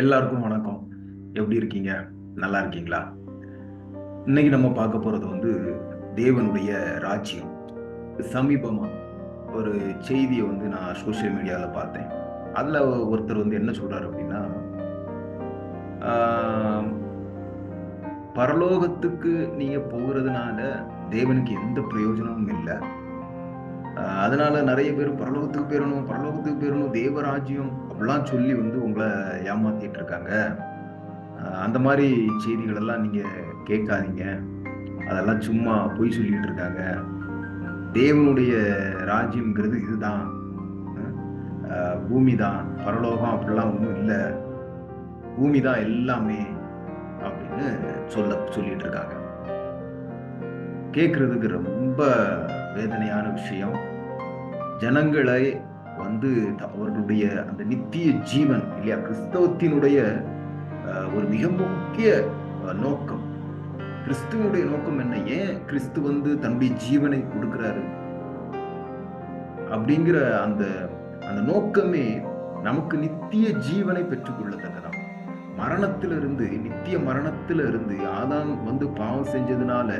எல்லாருக்கும் வணக்கம். எப்படி இருக்கீங்க? நல்லா இருக்கீங்களா? இன்னைக்கு நம்ம பார்க்க போறது வந்து தேவனுடைய ராஜ்யம். சமீபமா ஒரு செய்தியை வந்து நான் சோஷியல் மீடியாவில் பார்த்தேன். அதில் ஒருத்தர் வந்து என்ன சொல்றாரு அப்படின்னா பரலோகத்துக்கு நீங்க போகிறதுனால தேவனுக்கு எந்த பிரயோஜனமும் இல்லை. அதனால நிறைய பேர் பரலோகத்துக்கு போயிடணும் பரலோகத்துக்கு போயிடணும் தேவராஜ்யம் அப்படிலாம் சொல்லி வந்து உங்களை ஏமாத்திட்டு இருக்காங்க. அந்த மாதிரி செய்திகள் எல்லாம் நீங்க கேட்காதீங்க. அதெல்லாம் சும்மா பொய் சொல்லிட்டு இருக்காங்க. தேவனுடைய ராஜ்யம்ங்கிறது இதுதான். பூமி தான் பரலோகம் அப்படிலாம் ஒன்றும் இல்லை. பூமி தான் எல்லாமே அப்படின்னு சொல்ல சொல்லிட்டு இருக்காங்க. கேட்கறதுக்கு ரொம்ப ரொம்ப வேதனையான விஷயம். ஜனங்களை வந்து அவர்களுடைய அந்த நித்திய ஜீவன் இல்லையா கிறிஸ்தவத்தினுடைய அஹ், ஒரு மிக முக்கிய நோக்கம். கிறிஸ்துவனுடைய நோக்கம் என்ன? ஏன் கிறிஸ்து வந்து தன்னுடைய ஜீவனை கொடுக்கிறாரு? அப்படிங்கிற அந்த அந்த நோக்கமே நமக்கு நித்திய ஜீவனை பெற்றுக்கொள்ளத்தக்கதான் மரணத்திலிருந்து நித்திய மரணத்தில இருந்து ஆதாம் வந்து பாவம் செஞ்சதுனால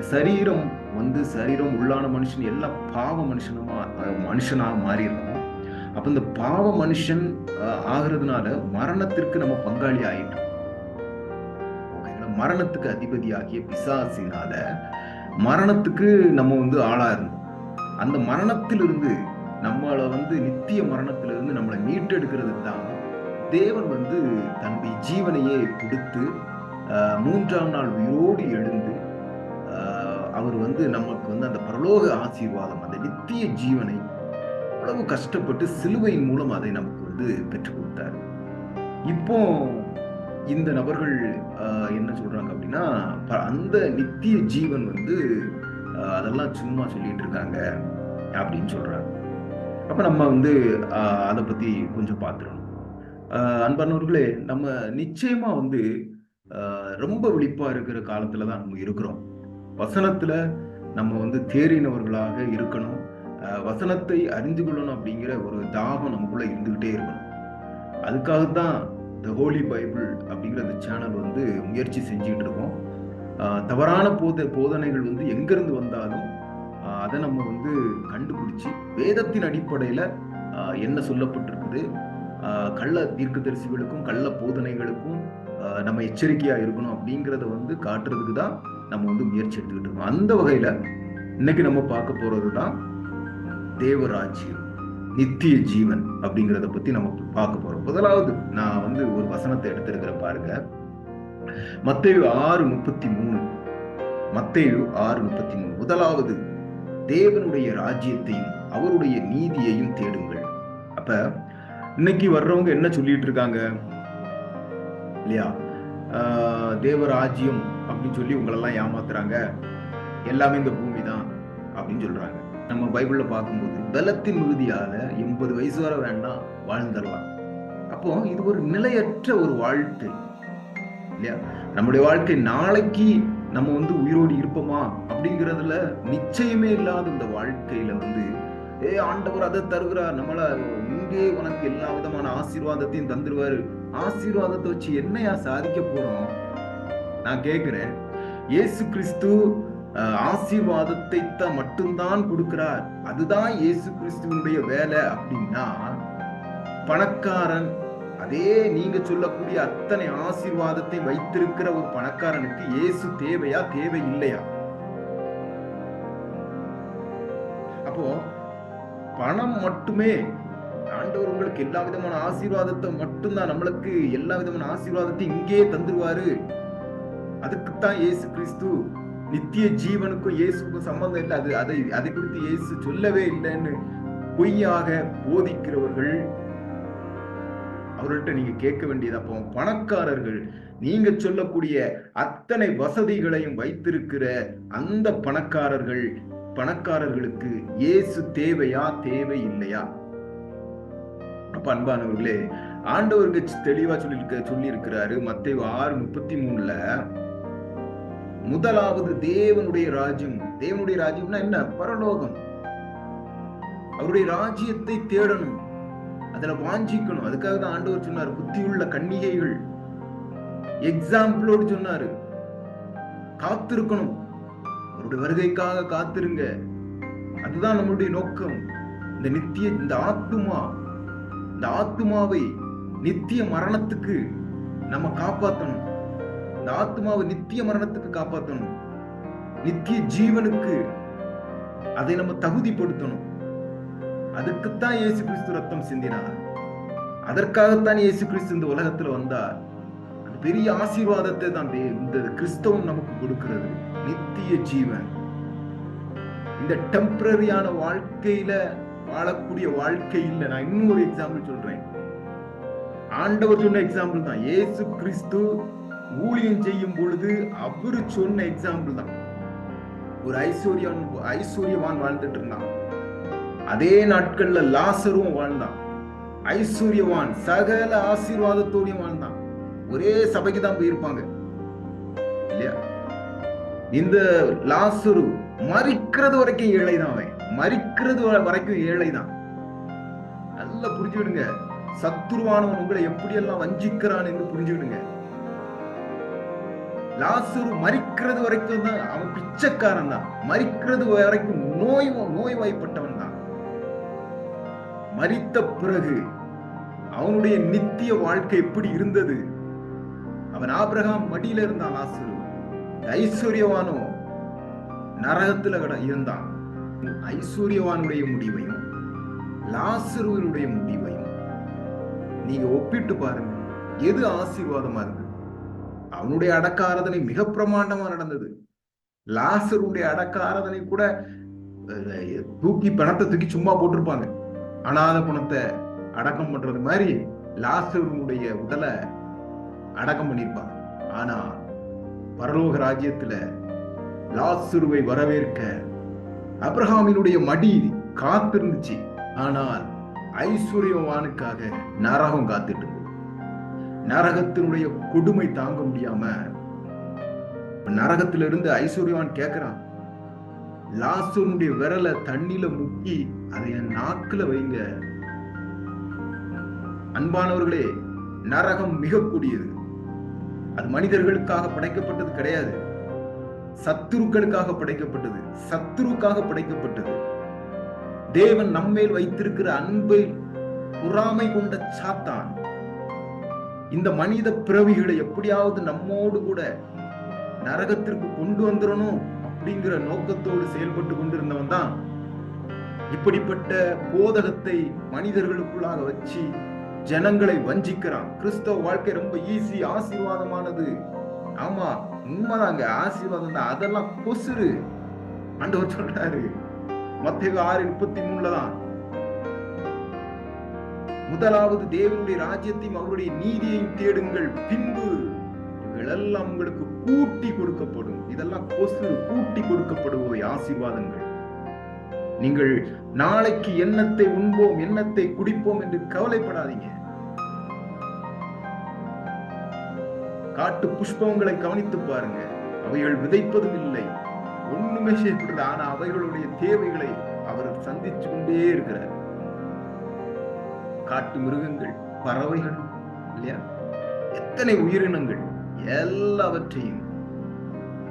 சரீரம் வந்து சரீரம் உள்ளான மனுஷன் எல்லா பாவ மனுஷனுமா மனுஷனாக மாறிடுறோம் மாறி அப்ப இந்த பாவ மனுஷன் ஆகிறதுனால மரணத்திற்கு நம்ம பங்காளி ஆயிட்டோம். ஓகேங்களா மரணத்துக்கு அதிபதியாகிய பிசாசினால மரணத்துக்கு நம்ம வந்து ஆளா இருந்தோம் அந்த மரணத்திலிருந்து நம்மளை வந்து நித்திய மரணத்திலிருந்து நம்மளை மீட்டெடுக்கிறதுக்கு தான் தேவன் வந்து தன்னுடைய ஜீவனையே கொடுத்து மூன்றாம் நாள் உயிரோடு எழுந்து அவர் வந்து நமக்கு வந்து அந்த பரலோக ஆசீர்வாதம் அந்த நித்திய ஜீவனை அவ்வளவு கஷ்டப்பட்டு சிலுவையின் மூலம் அதை நமக்கு வந்து பெற்றுக் கொடுத்தாரு. இப்போ இந்த நபர்கள் என்ன சொல்றாங்க அப்படின்னா ப- அந்த நித்திய ஜீவன் வந்து அதெல்லாம் சும்மா சொல்லிட்டு இருக்காங்க அப்படின்னு சொல்றாங்க. அப்ப நம்ம வந்து அதை பத்தி கொஞ்சம் பார்த்துடணும் அன்பானவர்களே நம்ம நிச்சயமா வந்து ரொம்ப விழிப்பா இருக்கிற காலத்துல தான் நம்ம இருக்கிறோம். வசனத்துல நம்ம வந்து தேறினவர்களாக இருக்கணும். வசனத்தை அறிந்து கொள்ளணும் அப்படிங்கிற ஒரு தாகம் நமக்குள்ள இருந்துகிட்டே இருக்கணும். அதுக்காகத்தான் த ஹோலி பைபிள் அப்படிங்கிற அந்த சேனல் வந்து முயற்சி செஞ்சுட்டு இருக்கோம். தவறான போத போதனைகள் வந்து எங்கேருந்து வந்தாலும் அதை நம்ம வந்து கண்டுபிடிச்சி வேதத்தின் அடிப்படையில் என்ன சொல்லப்பட்டிருக்குது? கள்ள தீர்க்கதரிசிகளுக்கும் கள்ள போதனைகளுக்கும் நம்ம எச்சரிக்கையாக இருக்கணும் அப்படிங்கிறத வந்து காட்டுறதுக்கு தான் நம்ம வந்து முயற்சி எடுத்துக்கிட்டு இருக்கோம். அந்த வகையில இன்னைக்கு நம்ம பார்க்க போறது தான் தேவராஜ்யம் நித்திய ஜீவன் அப்படிங்கிறத பத்தி நம்ம பார்க்க போறோம். முதலாவது நான் வந்து ஒரு வசனத்தை எடுத்திருக்கிறேன் பாருங்க. மத்தேயு ஆறு முப்பத்தி மூணு. மத்தேயு ஆறு முப்பத்தி மூணு. முதலாவது தேவனுடைய ராஜ்யத்தையும் அவருடைய நீதியையும் தேடுங்கள். அப்ப இன்னைக்கு வர்றவங்க என்ன சொல்லிட்டு இருக்காங்க? இல்லையா? ஆஹ் தேவராஜ்யம் அப்படின்னு சொல்லி உங்களெல்லாம் ஏமாத்துறாங்க. எல்லாமே இந்த பூமி தான் அப்படின்னு சொல்றாங்க. நம்ம பைபிள்ல பார்க்கும்போது பலத்தின் மிகுதியால எண்பது வயசு வர வேண்டாம் வாழ்ந்துடலாம். அப்போ இது ஒரு நிலையற்ற ஒரு வாழ்க்கை. இல்லையா? நம்முடைய வாழ்க்கை நாளைக்கு நம்ம வந்து உயிரோடு இருப்போமா அப்படிங்கிறதுல நிச்சயமே இல்லாத இந்த வாழ்க்கையில வந்து ஏ ஆண்டவர் அதை தருகிறார். நம்மள இங்கே உனக்கு எல்லா விதமான ஆசீர்வாதத்தையும் தந்துருவாரு. ஆசீர்வாதத்தை வச்சு என்னையா சாதிக்க போறோம்? நான் கேட்குறேன் இயேசு கிறிஸ்து ஆசீர்வாதத்தை தான் மட்டும்தான் கொடுக்கிறார். அதுதான் இயேசு கிறிஸ்துவனுடைய வேலை அப்படின்னா பணக்காரன் அதே நீங்க சொல்லக்கூடிய அத்தனை ஆசீர்வாதத்தை வைத்திருக்கிற ஒரு பணக்காரனுக்கு இயேசு தேவையா தேவை இல்லையா? அப்போ பணம் மட்டுமே ஆண்டவர் உங்களுக்கு எல்லா விதமான ஆசீர்வாதத்தை மட்டும்தான் நம்மளுக்கு எல்லா விதமான ஆசீர்வாதத்தையும் இங்கே தந்துருவாரு. அதுக்குத்தான் இயேசு கிறிஸ்து நித்திய ஜீவனுக்கும் இயேசுக்கும் சம்பந்தம் இல்லை. அது அதை அதை குறித்து இயேசு சொல்லவே இல்லைன்னு பொய்யாக போதிக்கிறவர்கள் அவர்கள்ட்ட நீங்க கேட்க வேண்டியது அப்போ பணக்காரர்கள் நீங்க சொல்லக்கூடிய அத்தனை வசதிகளையும் வைத்திருக்கிற அந்த பணக்காரர்கள் பணக்காரர்களுக்கு இயேசு தேவையா தேவை இல்லையா? அப்ப அன்பானவர்களே ஆண்டவருக்கு தெளிவா சொல்லியிருக்க சொல்லி இருக்கிறாரு மத்திய ஆறு முப்பத்தி மூணுல முதலாவது தேவனுடைய ராஜ்யம். தேவனுடைய ராஜ்யம்னா என்ன? பரலோகம். அவருடைய ராஜ்யத்தை தேடணும். அதுல வாஞ்சிக்கணும். அதுக்காக தான் ஆண்டவர் சொன்னார் புத்தியுள்ள கன்னிகைகள். எக்ஸாம்பிளோடு சொன்னாரு. காத்திருக்கணும். அவருடைய வருகைக்காக காத்திருங்க. அதுதான் நம்மளுடைய நோக்கம். இந்த நித்திய இந்த ஆத்துமா இந்த ஆத்துமாவை நித்திய மரணத்துக்கு நம்ம காப்பாத்தணும். அந்த ஆத்மாவை நித்திய மரணத்துக்கு காப்பாற்றணும் நித்திய ஜீவனுக்கு அதை நம்ம தகுதிப்படுத்தணும். அதுக்குத்தான் இயேசு கிறிஸ்து ரத்தம் சிந்தினார். அதற்காகத்தான் இயேசு கிறிஸ்து இந்த உலகத்துல வந்தார். அந்த பெரிய ஆசீர்வாதத்தை தான் இந்த கிறிஸ்தவம் நமக்கு கொடுக்கிறது. நித்திய ஜீவன். இந்த டெம்பரரியான வாழ்க்கையில வாழக்கூடிய வாழ்க்கை இல்லை. நான் இன்னும் ஒரு எக்ஸாம்பிள் சொல்றேன். ஆண்டவர் சொன்ன எக்ஸாம்பிள் தான். இயேசு கிறிஸ்து ஊழியம் செய்யும் பொழுது அவரு சொன்ன எக்ஸாம்பிள் தான். ஒரு ஐஸ்வர்யன் ஐஸ்வர்யவான் வாழ்ந்துட்டு இருந்தான். அதே நாட்கள்ல லாசரும் வாழ்ந்தான். ஐஸ்வர்யவான் சகல ஆசீர்வாதத்தோடையும் வாழ்ந்தான். ஒரே சபைக்கு தான் போயிருப்பாங்க. இல்லையா? இந்த லாசரு மறிக்கிறது வரைக்கும் ஏழை தான் அவன். மறிக்கிறது வரைக்கும் ஏழை தான். நல்லா புரிஞ்சுக்கிடுங்க. சத்துருவானவன் உங்களை எப்படியெல்லாம் வஞ்சிக்கிறான் என்று புரிஞ்சுக்கிடுங்க. லாசுரு மறிக்கிறது வரைக்கும் தான் அவன் பிச்சைக்காரன் தான். மறிக்கிறது வரைக்கும் நோய் நோய்வாய்ப்பட்டவன் தான். மரித்த பிறகு அவனுடைய நித்திய வாழ்க்கை எப்படி இருந்தது? அவன் ஆபிரகாம் மடியில இருந்தான் லாசுரு. ஐஸ்வர்யவானோ நரகத்துல இருந்தான். ஐஸ்வர்யவானுடைய முடிவையும் லாசருவனுடைய முடிவையும் நீங்க ஒப்பிட்டு பாருங்க. எது ஆசீர்வாதமா இருக்கு? அவனுடைய அடக்க ஆராதனை மிக பிரமாண்டமா நடந்தது. லாசருடைய அடக்க ஆராதனை கூட தூக்கி பணத்தை தூக்கி சும்மா போட்டிருப்பாங்க. அனாத பணத்தை அடக்கம் பண்றது மாதிரி லாசருடைய உடலை அடக்கம் பண்ணியிருப்பாங்க. ஆனா பரலோக ராஜ்யத்துல லாசுருவை வரவேற்க அப்ரஹாமினுடைய மடி காத்திருந்துச்சு. ஆனால் ஐஸ்வர்யவானுக்காக நரகம் காத்துட்டு நரகத்தினுடைய கொடுமை தாங்க முடியாம நரகத்திலிருந்து ஐஸ்வர்யவான் கேக்குறான் லாசுனுடைய விரலை தண்ணில முக்கி அதை என் நாக்குல வைங்க. அன்பானவர்களே நரகம் மிக கூடியது அது மனிதர்களுக்காக படைக்கப்பட்டது கிடையாது. சத்துருக்களுக்காக படைக்கப்பட்டது சத்துருக்காக படைக்கப்பட்டது. தேவன் நம்மேல் வைத்திருக்கிற அன்பை பொறாமை கொண்ட சாத்தான். இந்த மனித பிறவிகளை எப்படியாவது நம்மோடு கூட நரகத்திற்கு கொண்டு வந்துடணும் அப்படிங்கிற நோக்கத்தோடு செயல்பட்டு கொண்டிருந்தவன் தான் இப்படிப்பட்ட போதகத்தை மனிதர்களுக்குள்ளாக வச்சு ஜனங்களை வஞ்சிக்கிறான். கிறிஸ்தவ வாழ்க்கை ரொம்ப ஈஸி ஆசீர்வாதமானது. ஆமா உண்மைதாங்க. ஆசீர்வாதம் தான். அதெல்லாம் கொசுரு ஆண்டவர் சொல்றாரு. மத்திய ஆறு முப்பத்தி மூணுல தான். முதலாவது தேவனுடைய ராஜ்யத்தையும் அவருடைய நீதியையும் தேடுங்கள். பின்பு இவைகளெல்லாம் உங்களுக்கு கூட்டி கொடுக்கப்படும். இதெல்லாம் கொசு கூட்டி கொடுக்கப்படுவோய் ஆசீர்வாதங்கள். நீங்கள் நாளைக்கு எண்ணத்தை உண்போம் எண்ணத்தை குடிப்போம் என்று கவலைப்படாதீங்க. காட்டு புஷ்பங்களை கவனித்து பாருங்க. அவைகள் விதைப்பதும் இல்லை. ஒண்ணுமே செய்யப்படுது ஆனா அவைகளுடைய தேவைகளை அவர் சந்திச்சு கொண்டே இருக்கிறார். காட்டு மிருகங்கள் பறவைகள் இல்லையா? எத்தனை உயிரினங்கள்? எல்லாவற்றையும்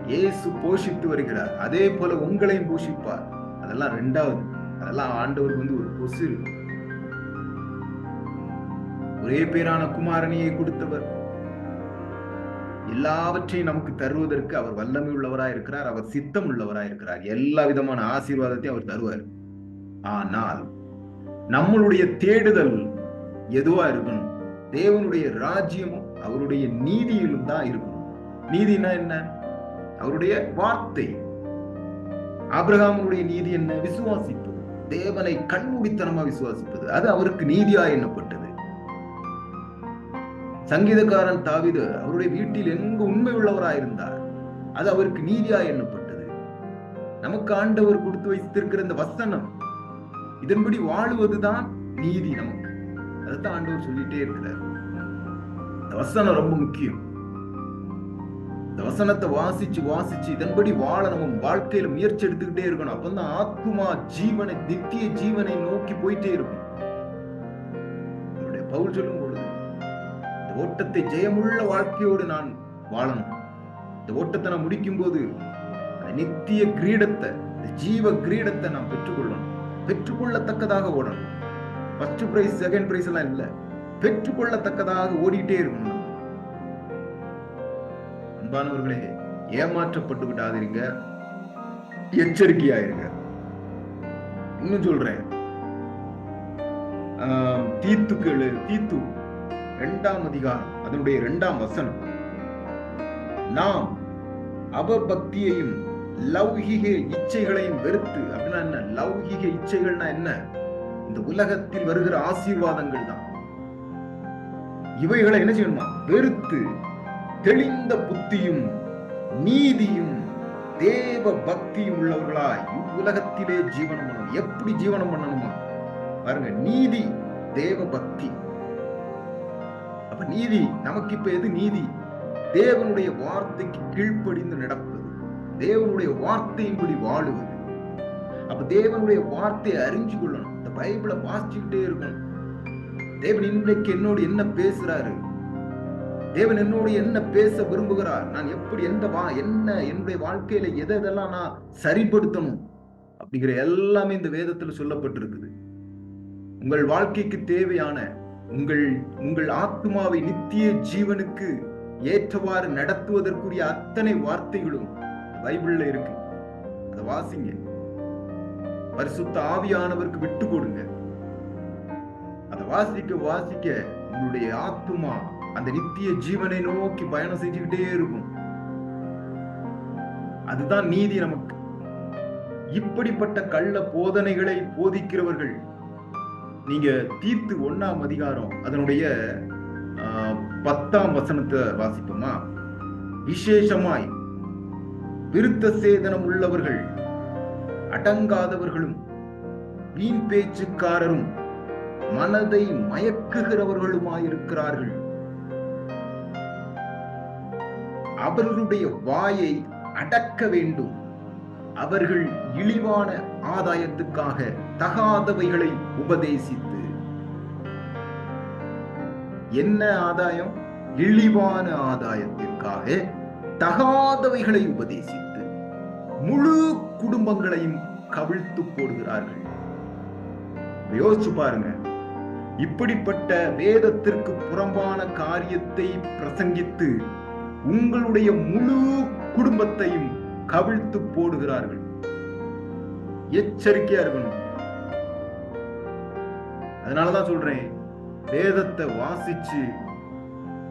இயேசு போஷித்து வருகிறார். அதே போல உங்களையும் போஷிப்பார். அதெல்லாம் ரெண்டாவது. அதெல்லாம் ஆண்டவருக்கு வந்து ஒரு கொசு. ஒரே பேரான குமாரனையை கொடுத்தவர். எல்லாவற்றையும் நமக்கு தருவதற்கு அவர் வல்லமை உள்ளவராய் இருக்கிறார். அவர் சித்தம் உள்ளவராய் இருக்கிறார். எல்லா விதமான ஆசீர்வாதத்தையும் அவர் தருவார். ஆனால் நம்மளுடைய தேடுதல் எதுவா இருக்கணும்? தேவனுடைய ராஜ்யமும் அவருடைய நீதியிலும் தான் இருக்கணும். நீதினா என்ன? அவருடைய வார்த்தை. ஆபிரகாமுடைய நீதி என்ன? விசுவாசிப்பது. தேவனை கண்மூடித்தனமா விசுவாசிப்பது. அது அவருக்கு நீதியா எண்ணப்பட்டது. சங்கீதக்காரன் தாவிது அவருடைய வீட்டில் எங்கு உண்மை உள்ளவராயிருந்தார் அது அவருக்கு நீதியா எண்ணப்பட்டது. நமக்கு ஆண்டவர் கொடுத்து வைத்திருக்கிற இந்த வசனம் இதன்படி வாழ்வதுதான் நீதி நமக்கு. அதுதான் ஆண்டவர் சொல்லிட்டே இருக்கிறார். இந்த வசனம் ரொம்ப முக்கியம். இந்த வசனத்தை வாசிச்சு வாசிச்சு இதன்படி வாழ நம்ம வாழ்க்கையில முயற்சி எடுத்துக்கிட்டே இருக்கணும். அப்பதான் ஆத்மா ஜீவனை நித்திய ஜீவனை நோக்கி போயிட்டே இருக்கும். பவுல் சொல்லும் பொழுது இந்த ஓட்டத்தை ஜெயமுள்ள வாழ்க்கையோடு நான் வாழணும். இந்த ஓட்டத்தை நான் முடிக்கும் போது நித்திய கிரீடத்தை ஜீவ கிரீடத்தை நான் பெற்றுக்கொள்ளணும். பெற்றுக்கொள்ளத்தக்கதாக ஓடணும். ஃபர்ஸ்ட் பிரைஸ் செகண்ட் பிரைஸ் எல்லாம் இல்ல. பெற்றுக்கொள்ளத்தக்கதாக ஓடிட்டே இருக்கணும். அன்பானவர்களே ஏமாற்றப்பட்டு விடாதீங்க. எச்சரிக்கையாயிருங்க. இன்னும் சொல்றேன். ஆஹ், தீத்துக்கு தீத்து இரண்டாம் அதிகாரம் அதனுடைய இரண்டாம் வசனம். நாம் அவபக்தியையும் லௌகிக இச்சைகளையும் வெறுத்து அப்படின்னா என்ன? லௌகிக இச்சைகள்னா என்ன? இந்த உலகத்தில் வருகிற ஆசீர்வாதங்கள் தான். இவைகளை என்ன செய்யணுமா? வெறுத்து தெளிந்த புத்தியும் நீதியும் தேவ பக்தியும் உள்ளவர்களாய் உலகத்திலே ஜீவனம் பண்ணணும். எப்படி ஜீவனம் பண்ணணுமா? பாருங்க நீதி தேவ பக்தி. அப்ப நீதி நமக்கு இப்ப எது நீதி? தேவனுடைய வார்த்தைக்கு கீழ்ப்படிந்து நடப்பது. தேவனுடைய வார்த்தையின்படி வாழுவது. அப்ப தேவனுடைய வார்த்தையை அறிஞ்சு கொள்ளணும். இந்த பைபிளை வாசிச்சுக்கிட்டே இருக்கணும். தேவன் இன்றைக்கு என்னோடு என்ன பேசுறாரு? தேவன் என்னோடு என்ன பேச விரும்புகிறார்? நான் எப்படி எந்த வா என்ன என்னுடைய வாழ்க்கையில எதை எதெல்லாம் நான் சரிப்படுத்தணும்? அப்படிங்கிற எல்லாமே இந்த வேதத்துல சொல்லப்பட்டிருக்குது. உங்கள் வாழ்க்கைக்கு தேவையான உங்கள் உங்கள் ஆத்மாவை நித்திய ஜீவனுக்கு ஏற்றவாறு நடத்துவதற்குரிய அத்தனை வார்த்தைகளும் பைபிள்ல இருக்கு. அதை வாசிங்க. பரிசுத்த ஆவியானவருக்கு விட்டு கொடுங்க. அதை வாசிக்க வாசிக்க உங்களுடைய ஆத்மா அந்த நித்திய ஜீவனை நோக்கி பயணம் செஞ்சுக்கிட்டே இருக்கும். அதுதான் நீதி நமக்கு. இப்படிப்பட்ட கள்ள போதனைகளை போதிக்கிறவர்கள் நீங்க தீர்த்து ஒண்ணாம் அதிகாரம் அதனுடைய ஆஹ், பத்தாம் வசனத்தை வாசிப்போமா? விசேஷமாய் விருத்த சேதனம் உள்ளவர்கள் அடங்காதவர்களும் வீண் பேச்சுக்காரரும் மனதை மயக்குகிறவர்களுமாயிருக்கிறார்கள். அவர்களுடைய வாயை அடக்க வேண்டும். அவர்கள் இழிவான ஆதாயத்துக்காக தகாதவைகளை உபதேசித்து. என்ன ஆதாயம்? இழிவான ஆதாயத்திற்காக தகாதவைகளை உபதேசித்து முழு குடும்பங்களையும் கவிழ்த்து போடுகிறார்கள். யோசிச்சு பாருங்க. இப்படிப்பட்ட வேதத்திற்கு புறம்பான காரியத்தை பிரசங்கித்து உங்களுடைய முழு குடும்பத்தையும் கவிழ்த்து போடுகிறார்கள். எச்சரிக்கையா இருக்கணும். அதனாலதான் சொல்றேன். வேதத்தை வாசிச்சு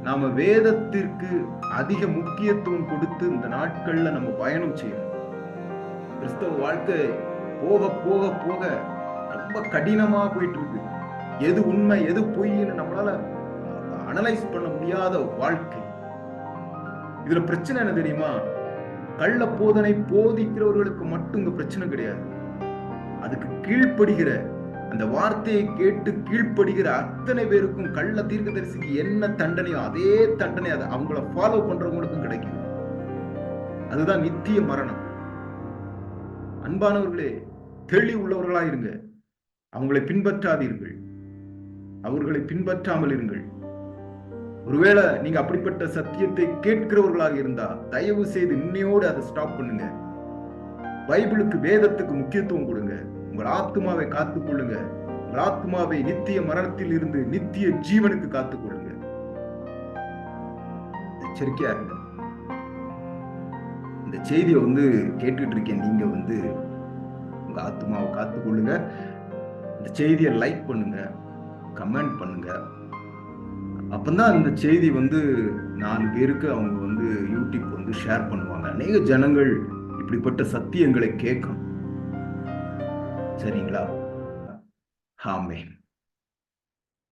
நாம வேதத்திற்கு அதிக முக்கியத்துவம் கொடுத்து இந்த நாட்கள்ல நம்ம பயணம் செய்யணும். கிறிஸ்தவ வாழ்க்கை போக போக போக ரொம்ப கடினமா போயிட்டு இருக்கு எது உண்மை எது பொய்ன்னு நம்மளால அனலைஸ் பண்ண முடியாத வாழ்க்கை. இதுல பிரச்சனை என்ன தெரியுமா? கள்ள போதனை போதிக்கிறவர்களுக்கு மட்டும் இங்க பிரச்சனை கிடையாது. அதுக்கு கீழ்ப்படுகிற அந்த வார்த்தையை கேட்டு கீழ்ப்படுகிற அத்தனை பேருக்கும் கள்ள தீர்க்கதரிசிக்கு என்ன தண்டனையோ அதே தண்டனை அதை அவங்கள ஃபாலோ பண்றவங்களுக்கும் கிடைக்கும். அதுதான் நித்திய மரணம். அன்பானவர்களே தெளி உள்ளவர்களாக இருங்க. அவங்களை பின்பற்றாதீர்கள். அவர்களை பின்பற்றாமல் இருங்கள். ஒருவேளை நீங்க அப்படிப்பட்ட சத்தியத்தை கேட்கிறவர்களாக இருந்தா தயவு செய்து இன்னையோடு அதை ஸ்டாப் பண்ணுங்க. பைபிளுக்கு வேதத்துக்கு முக்கியத்துவம் கொடுங்க. உங்கள் ஆத்மாவை காத்துக் கொள்ளுங்க உங்கள் ஆத்மாவை நித்திய மரணத்தில் இருந்து நித்திய ஜீவனுக்கு காத்துக் கொள்ளுங்க எச்சரிக்கையா இருங்க. இந்த செய்தியை வந்து கேட்டுட்டு இருக்கேன். நீங்க வந்து உங்க ஆத்மாவை காத்துக் கொள்ளுங்க இந்த செய்தியை லைக் பண்ணுங்க. கமெண்ட் பண்ணுங்க. அப்பந்தான் இந்த செய்தி வந்து நாலு பேருக்கு அவங்க வந்து யூடியூப் வந்து ஷேர் பண்ணுவாங்க. அநேக ஜனங்கள் இப்படிப்பட்ட சத்தியங்களை கேட்கும். சரிங்களா? ஆமே